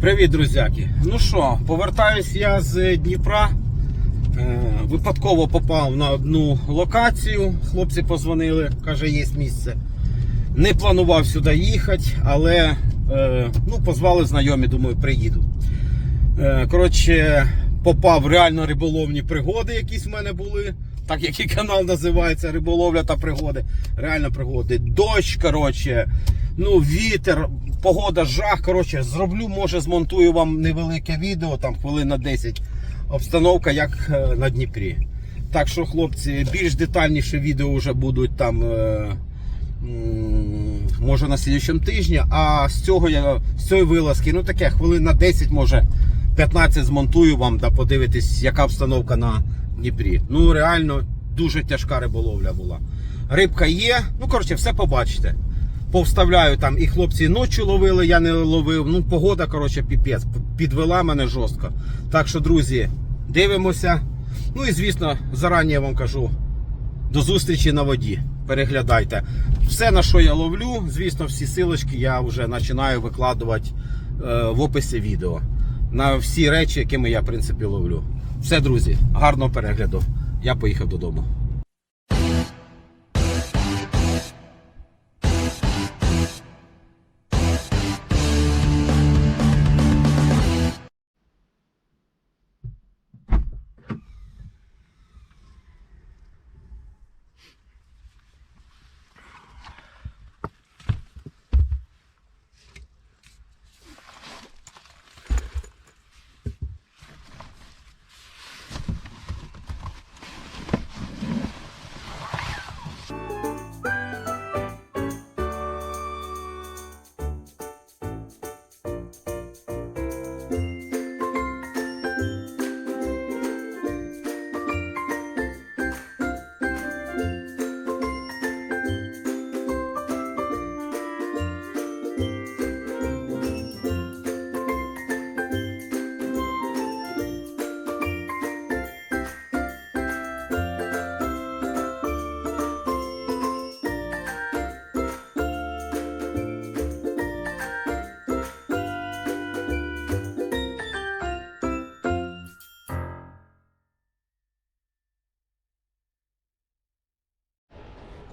Привіт, друзяки. Ну що, повертаюсь я з Дніпра. Е, Випадково попав на одну локацію. Хлопці позвонили, каже, є місце. Не планував сюди їхати, але е, ну, позвали знайомі, думаю, приїду. Е, Коротше, попав реально риболовні пригоди, якісь в мене були. Так як і канал називається Риболовля та пригоди. Реально пригоди. Дощ, коротше, ну, вітер, погода жах. Коротше, зроблю, може, змонтую вам невелике відео, там хвилин на 10. Обстановка як е, на Дніпрі. Так що, хлопці, більш детальніше відео вже будуть там. е, Може на слідчому тижні, а з цього я з цієї вилазки, ну таке хвилин на 10, може 15 змонтую вам, да подивитись, яка обстановка на Дніпрі. Ну реально дуже тяжка риболовля була. Рибка є, ну коротше, все побачите. Повставляю там і хлопці ночі ловили, я не ловив. Ну, погода, коротше, піпець, підвела мене жорстко. Так що, друзі, дивимося. Ну і звісно, зарані я вам кажу, до зустрічі на воді. Переглядайте. Все, на що я ловлю, звісно, всі силочки я вже починаю викладувати е, в описі відео. На всі речі, якими я, в принципі, ловлю. Все, друзі, гарного перегляду. Я поїхав додому.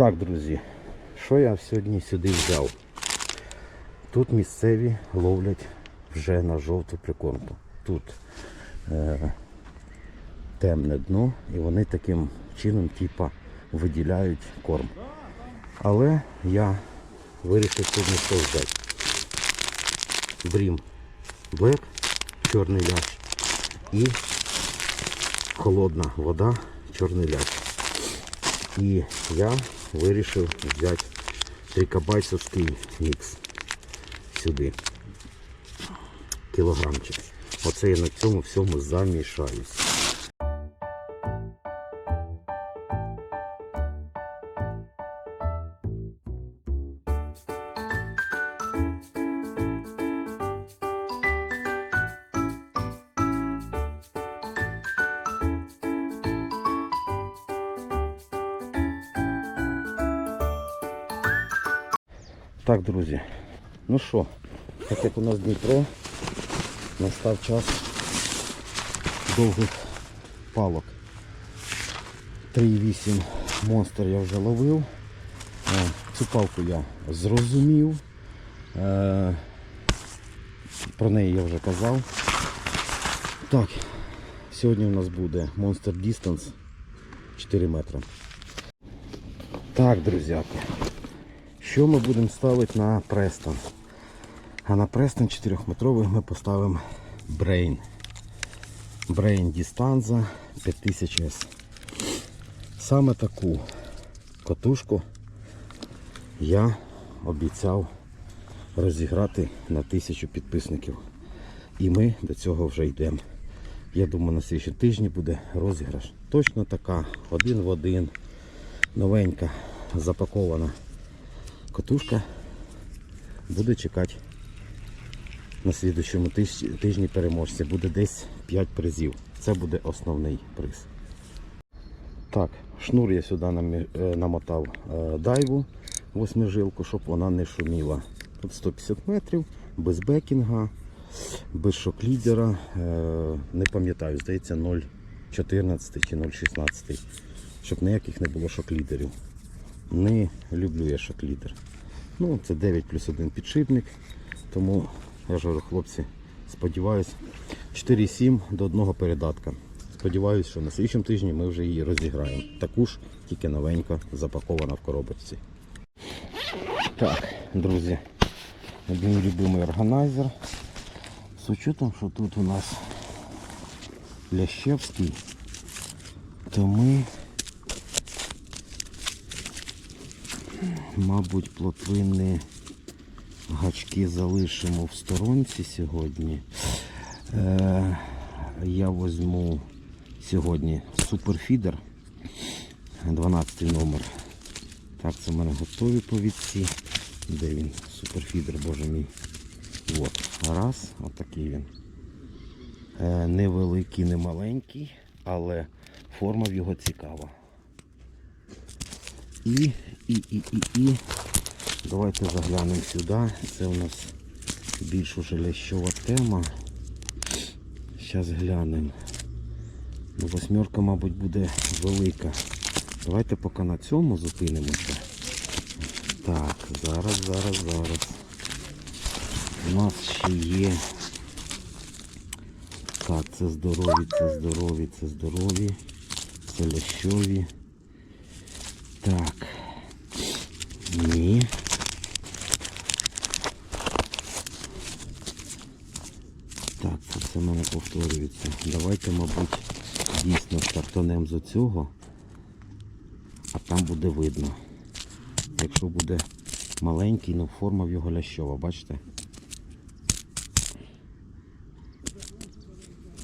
Так, друзі, що я сьогодні сюди взяв? Тут місцеві ловлять вже на жовту прикормку. Тут е, темне дно і вони таким чином типа, виділяють корм. Але я вирішив сьогодні що взяти. Брім Блек, чорний ляж і холодна вода, чорний ляж. І я вирішив взяти трикабайсовський мікс сюди. Кілограмчик. Оце я на цьому всьому замішаюсь. Так, друзі, ну що, так як у нас Дніпро, настав час довгих палок. 3,8 монстр я вже ловив. Е, Цю палку я зрозумів. Е, Про неї я вже казав. Так, сьогодні у нас буде Monster Distance 4 метри. Так, друзяки. Що ми будемо ставити на Престон? А на Престон 4-метровий ми поставимо Brain. Brain Distanza 5000S. Саме таку катушку я обіцяв розіграти на тисячу підписників. І ми до цього вже йдемо. Я думаю, на слідчі тижні буде розіграш. Точно така, один в один, новенька, запакована катушка буде чекати на слідчому тижні переможця. Буде десь 5 призів. Це буде основний приз. Так, шнур я сюди е, намотав е, дайву восьмижилку, щоб вона не шуміла. Тут 150 метрів, без бекінга. без шок-лідера. Е, не пам'ятаю, здається, 0,14 чи 0,16. Щоб ніяких не було шок-лідерів. Не люблю я шок-лідер. Ну, це 9 плюс 1 підшипник. Тому я ж говорю, хлопці, сподіваюсь, 4,7 до одного передатка. Сподіваюсь, що на слідчому тижні ми вже її розіграємо. Таку ж, тільки новенька, запакована в коробочці. Так, друзі, один любимий органайзер. З учетом, що тут у нас Лящевський, то ми, мабуть, плотвинні гачки залишимо в сторонці сьогодні. Е, я візьму сьогодні суперфідер 12 номер. Так, це в мене готові повідці. Де він? Суперфідер, боже мій. От. Раз, отакий він. Е, невеликий, не маленький, але форма в його цікава. І, і, і, і, і. Давайте заглянемо сюди. Це у нас більш уже лящова тема. Зараз глянемо. Ну, восьмерка, мабуть, буде велика. Давайте поки на цьому зупинимося. Так, зараз, зараз, зараз. У нас ще є. Так, це здорові, це здорові, це здорові, це лящові. Так. Ні. Так, це все в мене повторюється. Давайте, мабуть, дійсно стартанемо з цього, а там буде видно. Якщо буде маленький, ну форма в його лящова, бачите?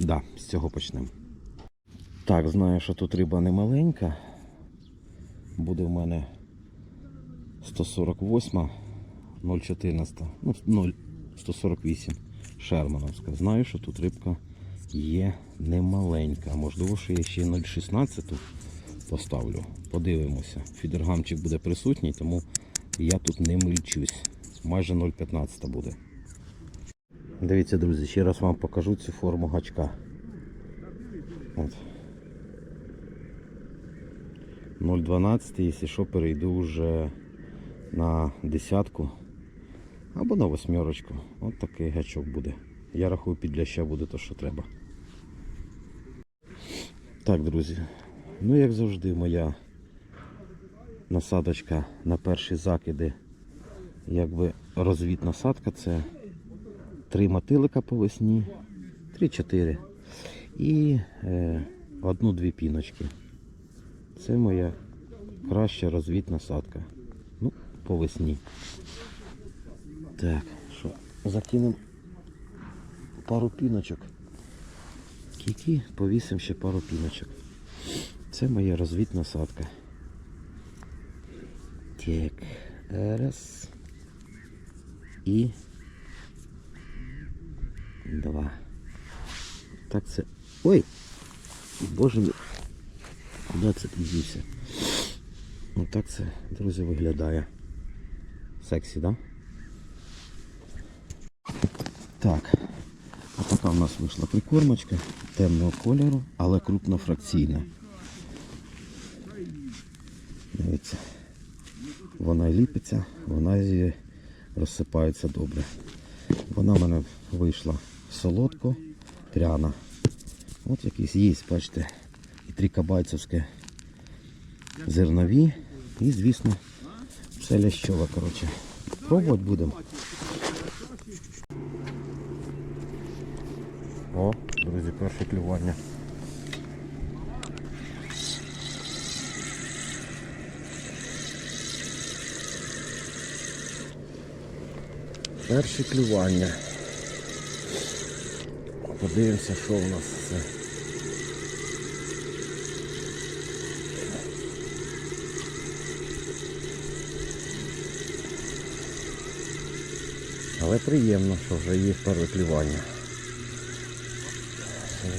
Да, з цього почнемо. Так, знаю, що тут риба не маленька. Буде в мене 148, 0,14, ну 0, 148 Шермановська. Знаю, що тут рибка є немаленька. Можливо, що я ще 0,16 поставлю. Подивимося. Фідергамчик буде присутній, тому я тут не мильчусь. Майже 0,15 буде. Дивіться, друзі, ще раз вам покажу цю форму гачка. От. 0,12, якщо що, перейду вже на десятку або на восьмерочку. От такий гачок буде. Я рахую, під ляща буде то, що треба. Так, друзі. Ну, як завжди, моя насадочка на перші закиди, якби розвід насадка, це три мотилика по весні, 3-4 і е, одну-дві піночки. Це моя краща розвід насадка. Ну, по весні. Так, що, закинемо пару піночок. Кіки, повісимо ще пару піночок. Це моя розвід насадка. Так, раз. І два. Так це. Ой! Боже мій. Куди це підівся? Отак це, друзі, виглядає. Сексі, да? Так. Отака в нас вийшла прикормочка темного кольору, але крупнофракційна. Дивіться. Вона ліпиться, вона і розсипається добре. Вона в мене вийшла солодко, пряна. От якийсь є, бачите, і трикабайцевське зернові. І, звісно, все коротше. Пробувати будемо. О, друзі, перше клювання. Перше клювання. Подивимося, що у нас це. Але приємно, що вже є перше клювання.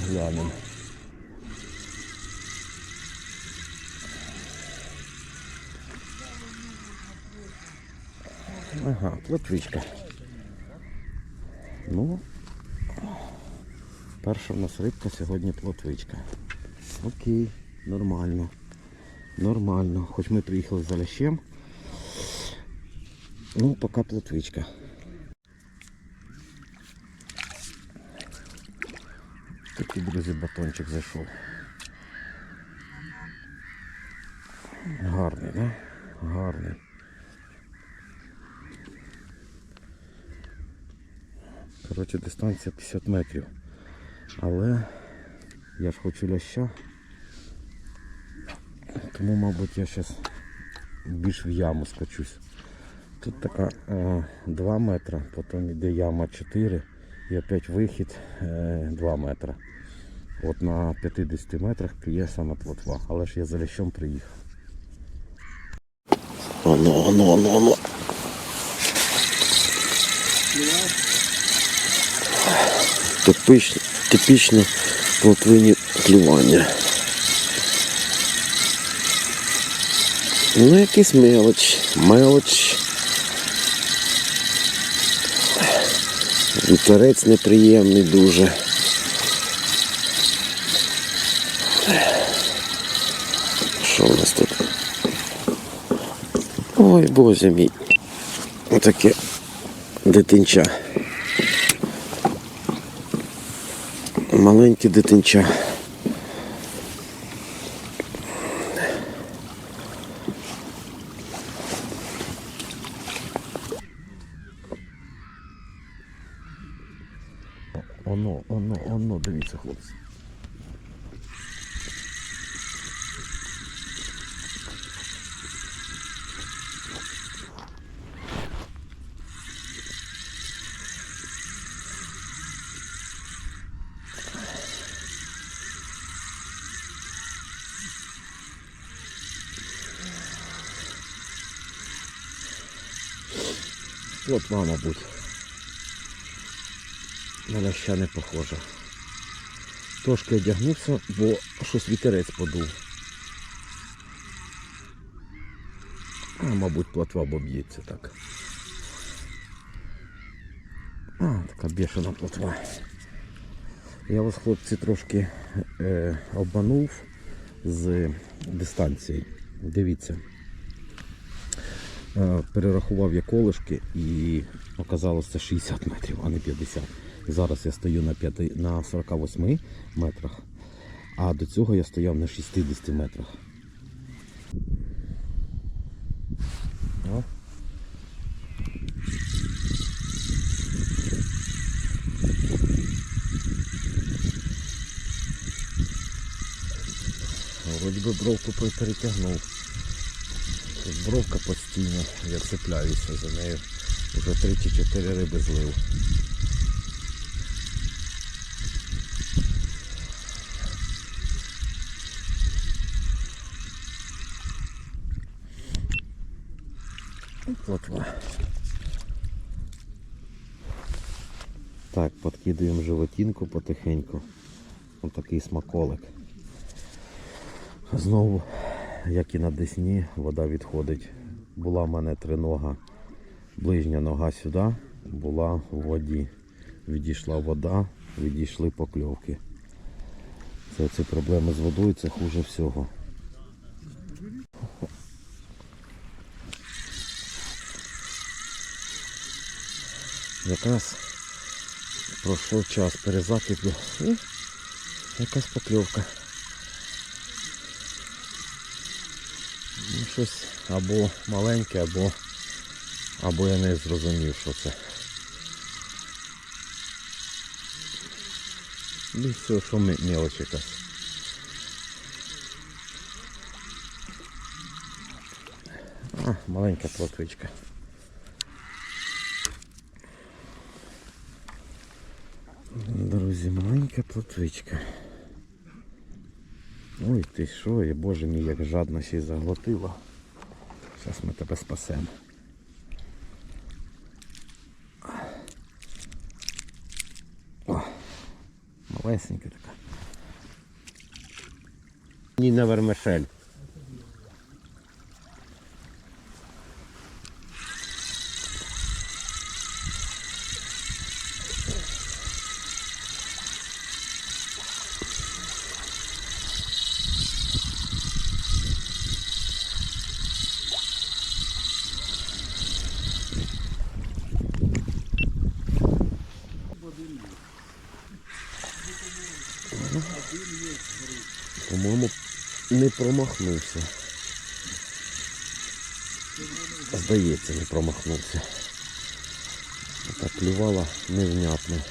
Глянемо. Ага, плотвичка. Ну, Перша в нас рибка сьогодні плотвичка. Окей, нормально. Нормально. Хоч ми приїхали за лящем. Ну, поки плотвичка. Такий, друзі, батончик зайшов. Гарний, да? Гарний. Коротше, дистанція 50 метрів. Але я ж хочу ляща. Тому, мабуть, я зараз більш в яму скачусь. Тут така е, 2 метри, потім йде яма 4 і опять вихід е, 2 метри. От на 50 метрах клює саме плотва, але ж я за лящом приїхав. Оно, оно, оно, оно. Типичне, типічне плотвині клювання. Ну, якийсь мелоч, мелоч. Вітерець неприємний дуже. Що у нас тут? Ой, боже мій. Отаке дитинча. Маленьке дитинча. Оно, оно, оно, дивіться, хлопці. Плотва, мабуть. На ляща не похожа. Трошки одягнувся, бо щось вітерець подув. А, мабуть, плотва бо б'ється так. А, така бешена плотва. Я вас, хлопці, трошки е, обманув з дистанції. Дивіться. Перерахував я колишки і оказалося 60 метрів, а не 50. Зараз я стою на, 5, на 48 метрах, а до цього я стояв на 60 метрах. Вроді би бровку перетягнув. Бровка постійно, я цепляюся за нею. Вже 3 чи 4 риби злив. Плотва. Так, подкидуємо животинку потихеньку. Ось такий смаколик. Знову, як і на Десні, вода відходить. Була в мене тринога, ближня нога сюди, була в воді. Відійшла вода, відійшли покльовки. Це ці проблеми з водою, це хуже всього. Якраз пройшов час перезакиду і якась покльовка. Ну, щось або маленьке, або, або я не зрозумів, що це. І все, що мелочь якась. А, маленька плотвичка. Друзі, маленька плотвичка. Ой ти що, я боже мій, як жадно ще й заглотила. Зараз ми тебе спасемо. О, малесенька така. Ні, на вермишель. По-моєму, не промахнувся. Здається, не промахнувся. Так клювала невнятно.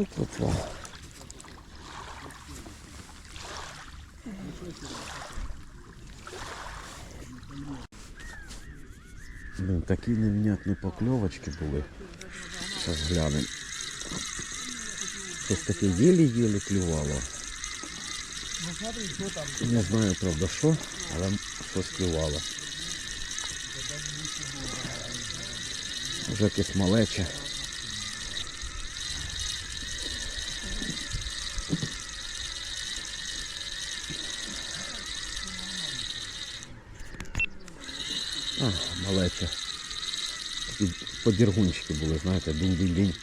Ну, плотва. Блин, такі невнятні покльовочки були. Зараз глянемо. Щось таке єлі-єлі клювало. Не знаю, правда, що, але щось клювало. Вже якесь малече. А, малече. Такі подіргунчики були, знаєте, дунь-дунь-дунь.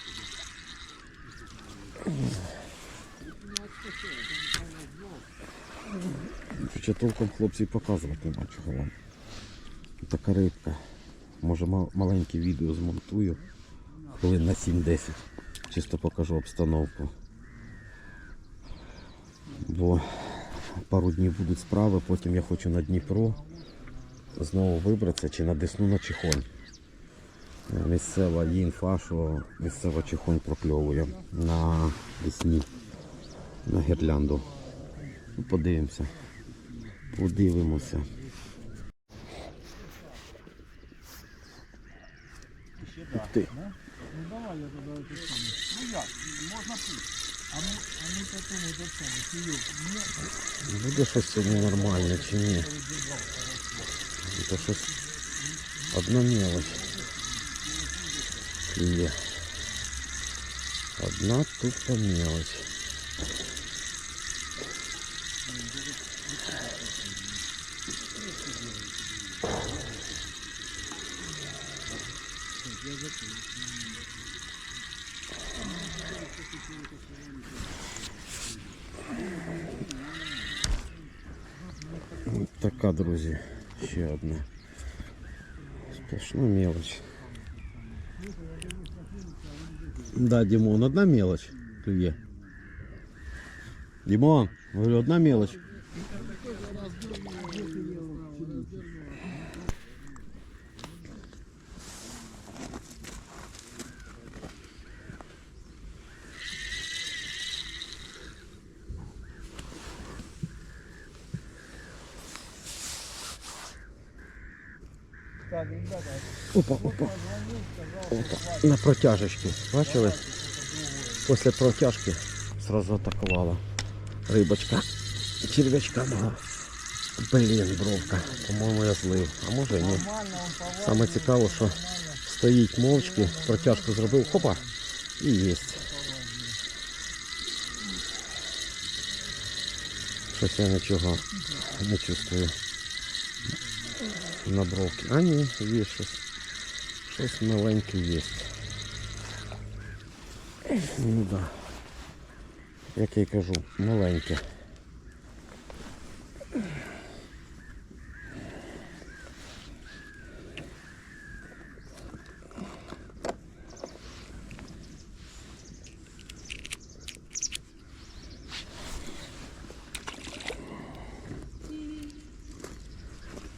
Хоча толком хлопці показувати нема чого вам. Така рибка. Може маленьке відео змонтую. Хвилин на 7-10. Чисто покажу обстановку. Бо пару днів будуть справи, потім я хочу на Дніпро знову вибратися чи на Десну на Чихонь. Е, Місцева є інфа, що місцева Чихонь прокльовує на Десні, на гірлянду. Ну, Подивимося. Подивимося. Ух ти. Буде щось сьогодні нормальне чи ні? Це щось одна мелочь. Є. Одна тупа мелочь. От така, друзі, ще одна. Сплошна мелочь. Да, Димон, одна мелочь клює. Димон, говорю, одна мелочь. Опа, опа. Опа. На протяжечки. Бачили? Після протяжки сразу атакувала рибочка. Червячка мала. Блін, бровка. По-моєму, я злив. А може ні. Саме цікаво, що стоїть мовчки, протяжку зробив. Хопа. І єсть. Щось я нічого не чувствую. На бровки. А ні, є щось. Щось маленьке є. Ну да. Як я й кажу, маленьке.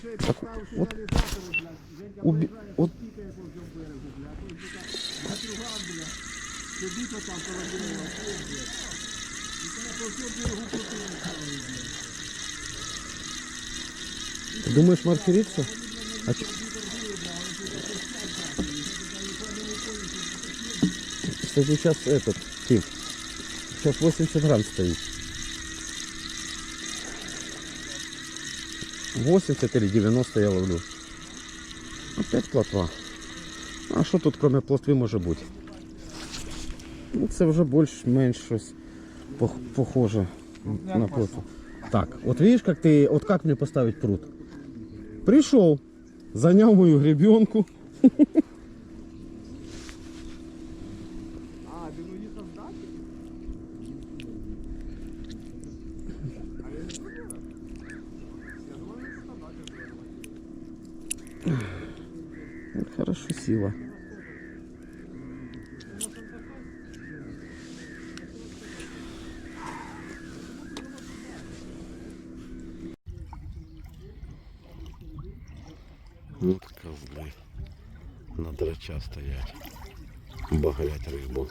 Так, от, убі, от Ты думаешь маркериться? А чё? Кстати, сейчас этот, Тим, сейчас 80 грамм стоит. 80 или 90 я ловлю. Опять плотва. А що тут кроме плотви може бути? Ну, це вже більш-менш щось похоже на плотву. Так, от видишь, как ты, вот как мне поставить пруд? Пришел, занял мою гребенку Хорошо сіла. Вот козли на драча стоять. Багрять рибу.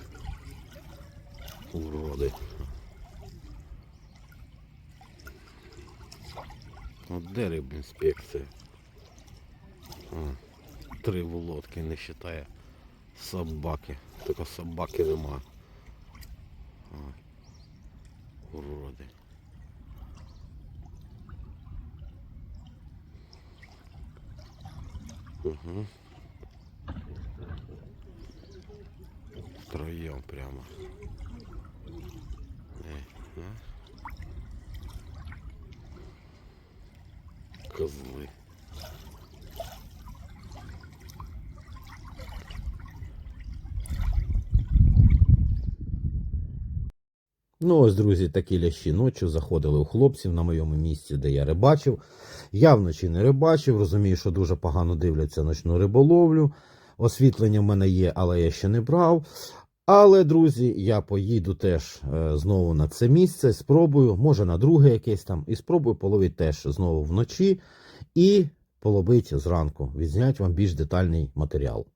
Уроди. От де рибінспекція? А, Три володки не вважає собаки. Тільки собаки нема. Уроди. Угу. Втроем прямо. Козлы. Ну ось, друзі, такі лящі ночі заходили у хлопців на моєму місці, де я рибачив. Я вночі не рибачив, розумію, що дуже погано дивляться ночну риболовлю. Освітлення в мене є, але я ще не брав. Але, друзі, я поїду теж е, знову на це місце, спробую, може на друге якесь там, і спробую половити теж знову вночі і половити зранку. Відзнять вам більш детальний матеріал.